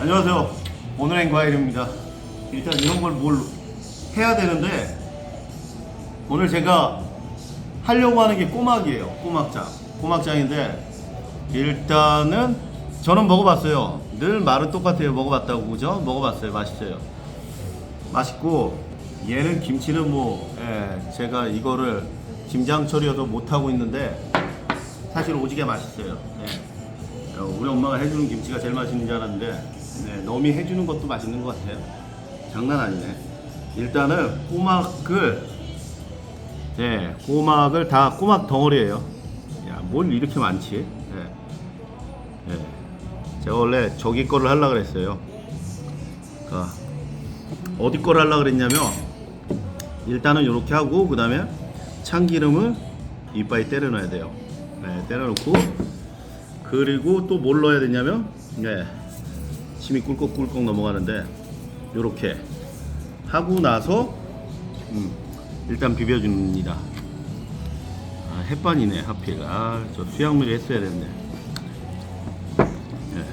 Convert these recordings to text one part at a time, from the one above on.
안녕하세요. 오늘의 과일입니다. 일단 이런 걸 뭘 해야 되는데 오늘 제가 하려고 하는 게 꼬막이에요. 꼬막장. 꼬막장인데 일단은 저는 먹어봤어요. 늘 말은 똑같아요. 먹어봤다고 그죠? 먹어봤어요. 맛있어요. 맛있고 얘는 김치는 뭐 예, 제가 이거를 김장 처리여서 못 하고 있는데 사실 오지게 맛있어요. 예. 어, 우리 엄마가 해주는 김치가 제일 맛있는 줄 알았는데 네, 너미 해주는 것도 맛있는 것 같아요. 장난 아니네. 일단은 꼬막을 네, 꼬막을 다 꼬막 덩어리예요. 야, 뭘 이렇게 많지? 네. 네. 제가 원래 저기 거를 하려고 그랬어요. 그러니까 어디 거를 하려고 그랬냐면 일단은 이렇게 하고 그 다음에 참기름을 이빨에 때려 넣어야 돼요. 네, 때려 놓고 그리고 또 뭘 넣어야 되냐면 네, 침이 꿀꺽꿀꺽 넘어가는데 이렇게 하고 나서 음, 일단 비벼줍니다. 아, 햇반이네 하필. 아, 저 수양미를 했어야 됐네. 네.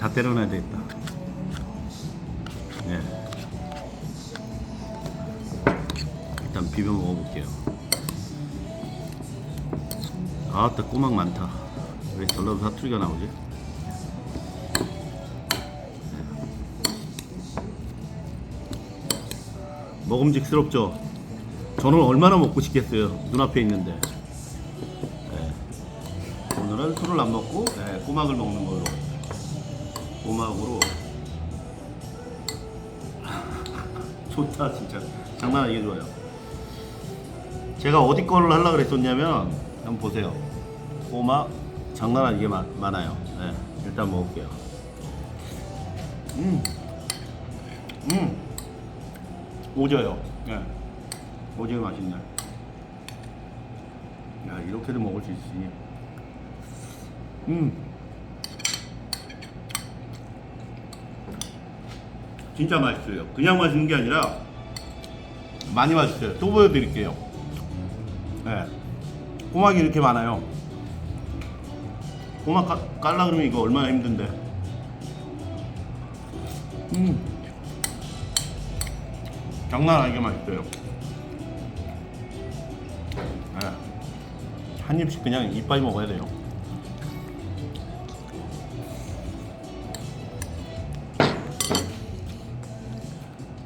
다 때려놔야 되겠다. 네. 일단 비벼 먹어볼게요. 아따 꼬막 많다. 왜 전라도 사투리가 나오지? 먹음직스럽죠? 저는 얼마나 먹고 싶겠어요. 눈앞에 있는데. 네. 오늘은 술을 안 먹고 네, 꼬막을 먹는 걸로. 꼬막으로. 좋다 진짜. 장난 아니게 좋아요. 제가 어디 거를 하려고 그랬었냐면 한번 보세요. 꼬막 장난 아니게 많, 많아요. 네, 일단 먹을게요. 음, 음, 오져요. 네, 오지게 맛있네. 야 이렇게도 먹을 수 있으니. 음, 진짜 맛있어요. 그냥 맛있는 게 아니라 많이 맛있어요. 또 보여드릴게요. 네. 꼬막이 이렇게 많아요. 꼬막 까, 깔라 그러면 이거 얼마나 힘든데. 음. 장난 아니게 맛있어요. 네. 한 입씩 그냥 이빨 먹어야 돼요.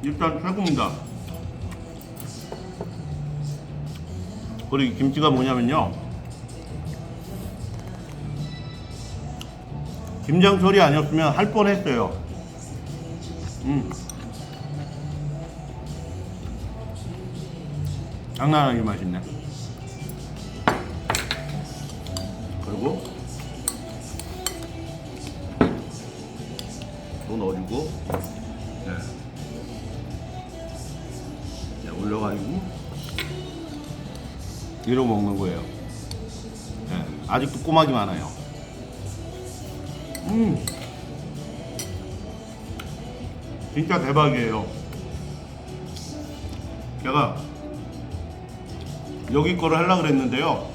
일단 최고입니다. 그리고 이 김치가 뭐냐면요. 김장 처리 아니었으면 할 뻔했어요. 음. 장난 아니게 맛있네. 그리고 또 넣어주고, 네. 네, 올려가지고 이러고 먹는 거예요. 네, 아직도 꼬막이 많아요. 음, 진짜 대박이에요. 제가 여기 거를 하려고 그랬는데요.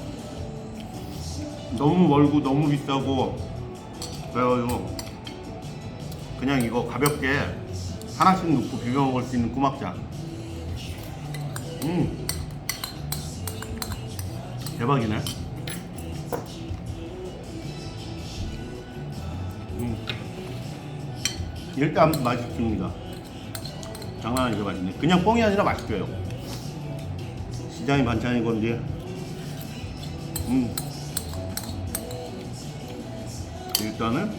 너무 멀고 너무 비싸고 그래가지고 그냥 이거 가볍게 하나씩 넣고 비벼 먹을 수 있는 꼬막장. 음. 대박이네. 일단 맛있습니다. 장난 아니게 맛있네. 그냥 뻥이 아니라 맛있어요. 시장의 반찬인 건데. 음. 일단은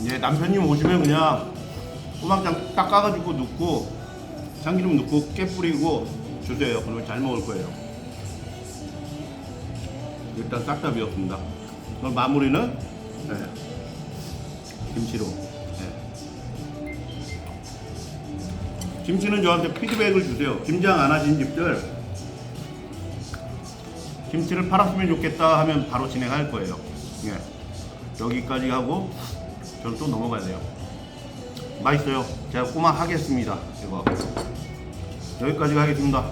이제 남편님 오시면 그냥 꼬막장 딱 까가지고 넣고 참기름 넣고 깨 뿌리고 주세요. 그러면 잘 먹을 거예요. 일단 싹다 비웠습니다. 그럼 마무리는 네. 김치로. 네. 김치는 저한테 피드백을 주세요. 김장 안 하신 집들 김치를 팔았으면 좋겠다 하면 바로 진행할 거예요. 예. 여기까지 하고 저는 또 넘어가야 돼요. 맛있어요. 제가 꼬막 하겠습니다. 이거 여기까지 하겠습니다.